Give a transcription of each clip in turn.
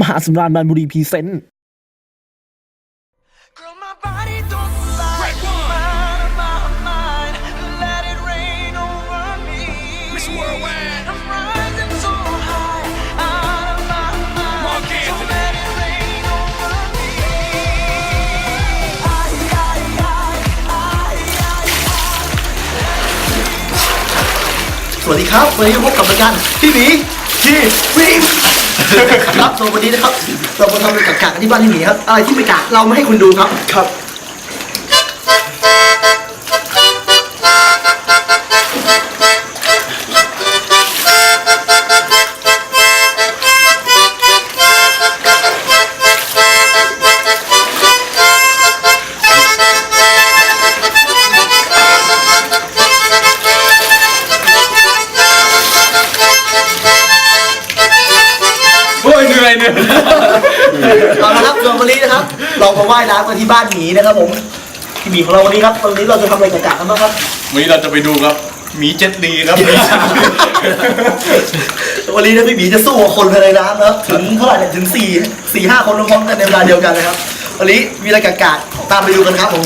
มหาสำราญบานบุรีพรีเซนต์ Girl, my body don't lie. Mind of my mind. Let it rain over me. Miss Worldwide. I'm rising so high. Out of my mind. Mark So Anthony. let it rain over me. I, I, I, I, I, สวัสดีครับ วันนี้พบกับรายการพี่หมีที่วิม ครับตัววันนี้นะครับ เรามาทำเป็นกากๆที่บ้านที่หมีครับ อะไรที่ไม่กากเราไม่ให้คุณดูครับ ครับ เหนื่อยเหนื่อยเอาละครับส่วนวันนี้นะครับ เรามาว่ายน้ำกันที่บ้านหมีนะครับผมพี่หมีของเราวันนี้ครับวันนี้เราจะทำอะไรกากๆกันบ้างครับวันนี้เราจะไปดูครับหมีเจ็ตลีครับวันนี้นะพี่หมีจะสู้กับคนภายในน้ำนะครับถึงเท่าไหร่เนี่ยถึงสี่สี่ห้าคนพร้อมๆกันในเวลาเดียวกันนะครับวันนี้มีอะไรกากๆตามไปดูกันครับผม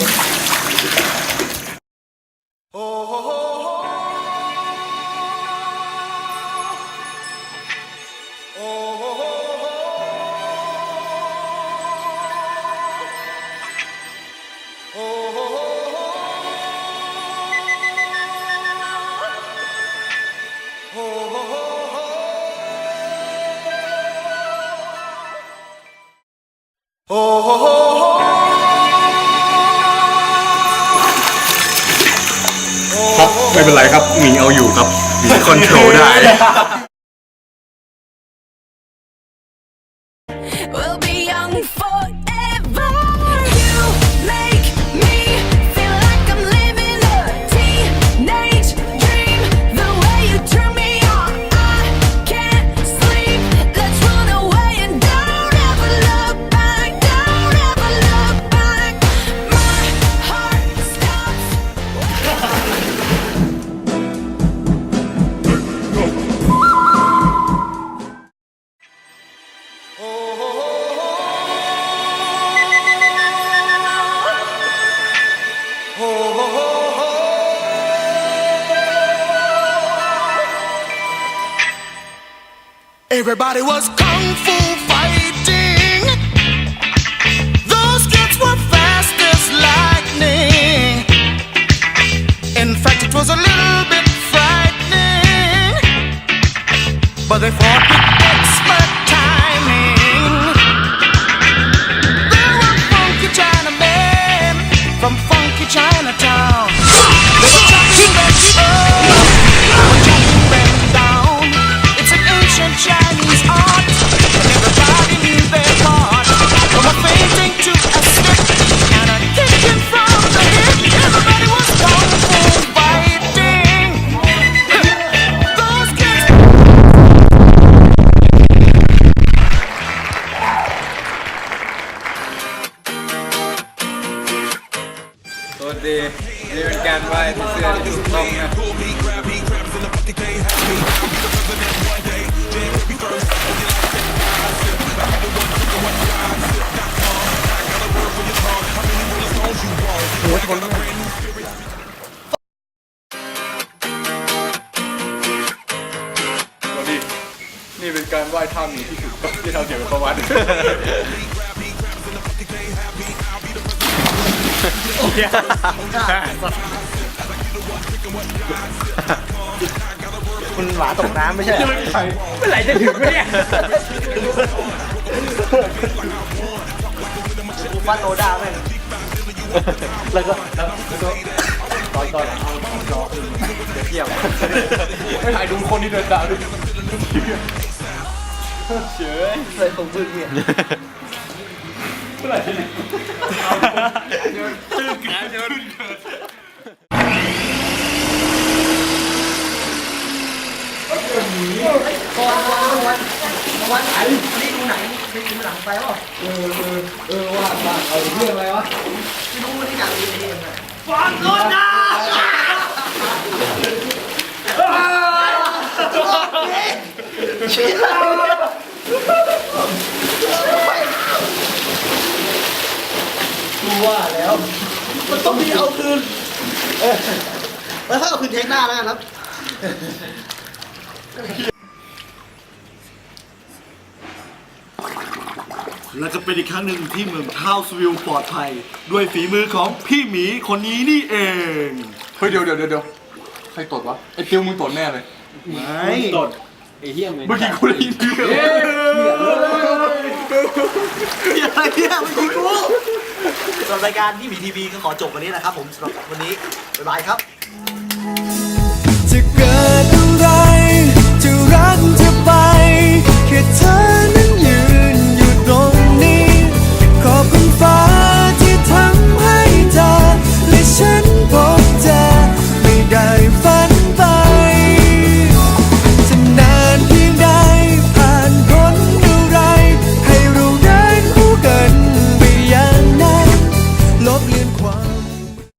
ครับไม่เป็นไรครับหมีเอาอยู่ครับหมีคอนโทรลได้ Everybody was kung fu fighting. Those kids were fast as lightning. นี่เป็นการไหว้ที่เสื้อที่ถูกต้องนะสวัสดีนี่เป็นการไหว้ท่ามีที่ถูกต้องที่เราเกี่ยวประวัติ คุณหมาตกน้ำไม่ใช่เหรอเมื่อไหร่จะถึงวะเนี่ยบ้านโนด้าแม่งแล้วก็แล้วก็ตอนตอนเอาเอาจอขึ้นเดี๋ยวเทียบไม่ถ่ายดูคนที่เดินตามดูเฉยเลยตรงพื้นเนี่ย เมื่อไหร่จะถึงตื่นขาเดินวันไหนนี่ดูหนังนี่ดูหนังไปป่ะเออเออเออว่าว่าเอาเรื่องอะไรวะไม่รู้ว่าที่อยากดูเองอะฟังก่อนนะเชี่ย ว่าแล้ว มันต้องมีเอาคืนเออแล้วถ้าเอาคืนเทคหน้าแล้วกันครับ และจะเป็นอีกครั้งหนึ่งที่เมืองทาวสวิลปลอดภัย ด้วยฝีมือของพี่หมีคนนี้นี่เอง เฮ้ยเดี๋ยวเดี๋ยวเดี๋ยวใครตดวะไอ้ติวมึงตดแน่เลยไม่ตดไอ้เหี้ยเหม็นเมื่อกี้กูได้ยินเสียงอะไรเนี่ยมันคุณรู้สำ หรับรายการพี่หมีทีวีก็ขอจบวันนี้นะครับผมสำหรับวันนี้บ๊ายบายครับ